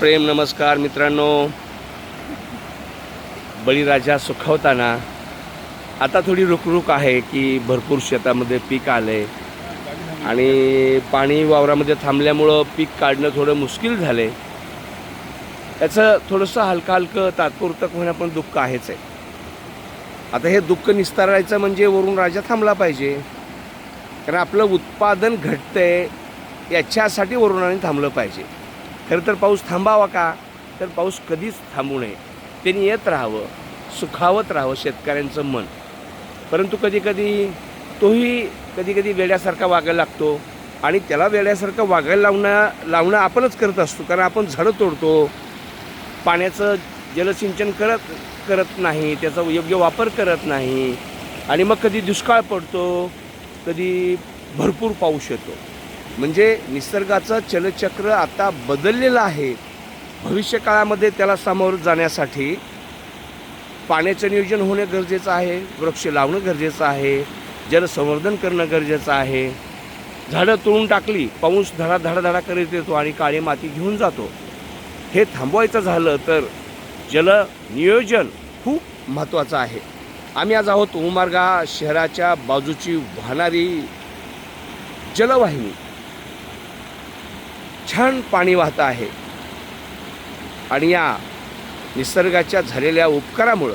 प्रेम नमस्कार मित्रांनो. बळीराजा सुखवताना आता थोडी रुकरुक आहे की भरपूर शेतामध्ये पीक आलं आहे आणि पाणी वावरामध्ये थांबल्यामुळं पीक काढणं थोडं मुश्किल झालं आहे त्याचं थोडंसं हलकं हलकं तात्पुरतं होणं पण दुःख आहेच आहे. आता हे दुःख निस्तारायचं म्हणजे वरून राजा थांबला पाहिजे. कारण आपलं उत्पादन घटतंय याच्यासाठी वरुणाने थांबलं पाहिजे. खरं तर पाऊस थांबावा का? तर पाऊस कधीच थांबू नये. त्यांनी येत राहावं सुखावत राहावं शेतकऱ्यांचं मन. परंतु कधीकधी तोही कधीकधी वेड्यासारखा वागायला लागतो आणि त्याला वेड्यासारखं वागायला लावणं लावणं आपणच करत असतो. कारण आपण झाडं तोडतो पाण्याचं जलसिंचन करत करत नाही त्याचा योग्य वापर करत नाही आणि मग कधी दुष्काळ पडतो कधी भरपूर पाऊस येतो. म्हणजे निसर्गाचं चलचक्र आता बदललेलं आहे. भविष्यकाळामध्ये त्याला सामोरं जाण्यासाठी पाण्याचं नियोजन होणं गरजेचं आहे वृक्ष लावणं गरजेचं आहे जलसंवर्धन करणं गरजेचं आहे. झाडं तोडून टाकली पाऊस धडा धडाधडा करीत येतो आणि काळी माती घेऊन जातो. हे थांबवायचं झालं तर जल नियोजन खूप महत्त्वाचं आहे. आम्ही आज आहोत उमार्गा शहराच्या बाजूची वाहणारी जलवाहिनी. छान पाणी वाहतं आहे. आणि या निसर्गाच्या झालेल्या उपकारामुळं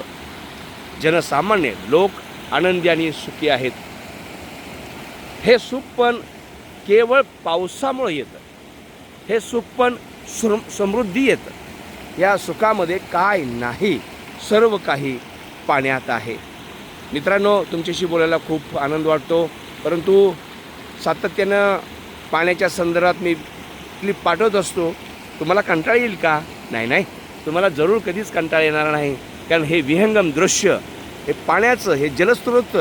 जनसामान्य लोक आनंदी आणि सुखी आहेत. हे सुख पण केवळ पावसामुळं येतं. हे सुख पण सम समृद्धी येतं. या सुखामध्ये काय नाही सर्व काही पाण्यात आहे. मित्रांनो तुमच्याशी बोलायला खूप आनंद वाटतो. परंतु सातत्यानं पाण्याच्या संदर्भात मी क्लिप पाठवत असतो तुम्हाला कंटाळा येईल का? नाही नाही. तुम्हाला जरूर कधीच कंटाळा येणार नाही. कारण हे विहंगम दृश्य हे पाण्याचं हे जलस्रोत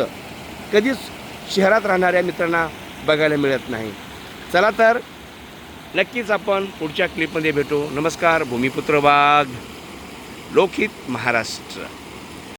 कधीच शहरात राहणाऱ्या मित्रांना बघायला मिळत नाही. चला तर नक्कीच आपण पुढच्या क्लिपमध्ये भेटू. नमस्कार भूमिपुत्र वाघ लोकहित महाराष्ट्र.